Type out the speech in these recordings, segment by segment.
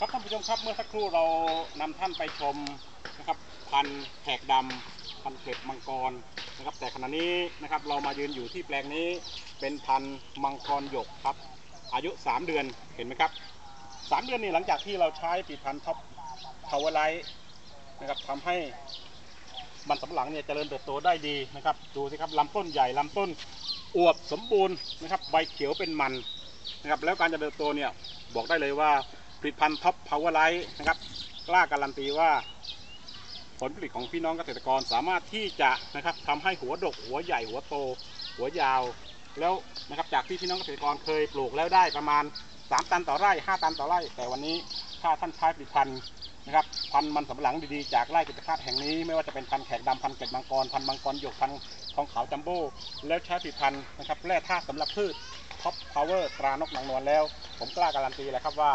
ครับท่านผู้ชมครับเมื่อสักครู่เรานำท่านไปชมนะครับพันแขกดำพันเกล็ดมังกรนะครับ แต่ขณะนี้นะครับเรามายืนอยู่ที่แปลงนี้เป็นพันมังกรหยกครับ อายุ 3 เดือนเห็นไหมครับ 3 เดือนนี่หลังจากที่เราใช้ผลิตภัณฑ์ท็อปพาวเวอร์ไลท์นะครับทำให้มันสำหลังเนี่ยเจริญเติบโตได้ดีนะครับ ดูสิครับลำต้นใหญ่ลำต้นอวบสมบูรณ์นะครับ ใบเขียวเป็นมันนะครับ แล้วการเจริญเติบโตเนี่ยบอกได้เลยว่า ผลิตภัณฑ์ท็อปพาวเวอร์ไลท์นะครับกล้าการันตีว่า ผลผลิตของพี่น้องเกษตรกรสามารถที่จะนะครับทำให้หัวดก หัวใหญ่หัวโต หัวยาว แล้วนะครับจากที่พี่น้องเกษตรกรเคยปลูกแล้วได้ประมาณ 3 ตันต่อไร่ 5 ตันต่อไร่ แต่วันนี้ถ้าท่านใช้ผลิตภัณฑ์นะครับพันธุ์มันสำปะหลังดีๆจากไร่กิจการแห่งนี้ ไม่ว่าจะเป็นพันธุ์แขกดำพันธุ์เกล็ดมังกรพันธุ์มังกรหยกพันธุ์ทองขาวจัมโบ้แล้วใช้ผลิตภัณฑ์นะครับแร่ธาตุสำหรับพืชท็อปพาวเวอร์ตรานกนางนวลแล้ว ผมกล้าการันตีเลยครับว่า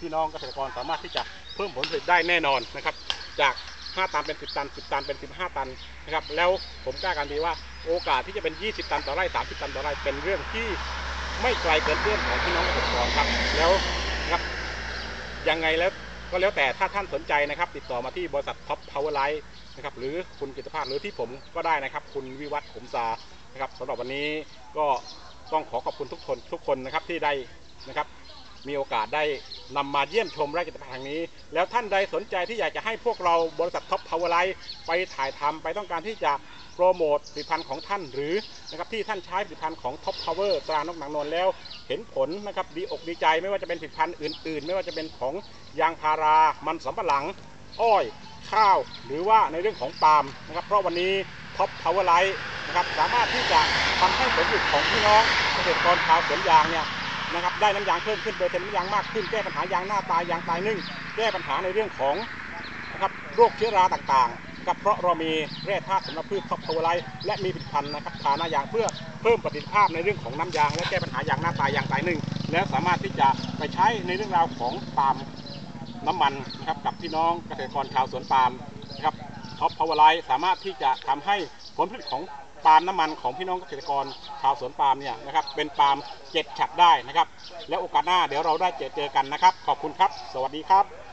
พี่น้องเกษตรกรสามารถที่จะเพิ่มผลผลิตได้แน่นอนนะครับ จาก5ตันเป็น 10 ตัน 10 ตันเป็น 15 ตันนะครับแล้วผมกล้าการันตีว่าโอกาสที่จะเป็น 20 ตันต่อไร่ 30 ตันต่อไร่เป็นเรื่องที่ไม่ไกลเกินเอื้อมของพี่น้องเกษตรกรครับแล้วนะครับยังไงแล้วก็แล้วแต่ถ้าท่านสนใจนะครับ ติดต่อมาที่บริษัทท็อปพาวเวอร์ไลท์นะครับหรือคุณกิตภาพหรือที่ผมก็ได้นะครับ คุณวิวัฒน์ขมซานะครับสำหรับวันนี้ก็ต้องขอขอบคุณทุกคนทุกคนนะครับที่ได้นะครับ มีโอกาสได้นำมาเยี่ยมชมไร่กิจการแห่งนี้ แล้วท่านใดสนใจที่อยากจะให้พวกเราบริษัทท็อปพาวเวอร์ไลท์ไปถ่ายทำไปต้องการที่จะโปรโมทผลิตภัณฑ์ของท่านหรือนะครับที่ท่านใช้ผลิตภัณฑ์ของท็อปพาวเวอร์ตรานกหนังนวลแล้ว เห็นผลนะครับดีอกดีใจไม่ว่าจะเป็นผลิตภัณฑ์อื่น ๆ ไม่ว่าจะเป็นของยางพารา มันสำปะหลัง อ้อยข้าว หรือว่าในเรื่องของปาล์มนะครับเพราะวันนี้ท็อปพาวเวอร์ไลท์นะครับสามารถที่จะทำให้ผลผลิตของพี่น้องเกษตรกรชาวสวนยางเนี่ย นะครับ ได้น้ำยางเพิ่มขึ้นเปอร์เซ็นต์น้ำยางมากขึ้น แก้ปัญหายางหน้าตายยางตายนึ่ง แก้ปัญหาในเรื่องของนะครับโรคเชื้อราต่างๆนะครับเพราะเรามีแร่ธาตุสำหรับพืชท็อปโทไลและมีผลิตภัณฑ์นะครับทานายางเพื่อเพิ่มประสิทธิภาพในเรื่องของน้ำยาง และแก้ปัญหายางหน้าตายยางตายนึ่ง แล้วสามารถที่จะไปใช้ในเรื่องราวของปาล์มน้ำมันนะครับกับพี่น้องเกษตรกรชาวสวนปาล์มนะครับท็อปพาวเวอร์ไลท์สามารถที่จะทำให้ผลผลิตของ ปาล์มน้ำมันของพี่น้องเกษตรกรชาวสวนปาล์มเนี่ยนะครับเป็นปาล์มเจ็ดฉัดได้นะครับ แล้วโอกาสหน้าเดี๋ยวเราได้เจอเจอกันนะครับ ขอบคุณครับ สวัสดีครับ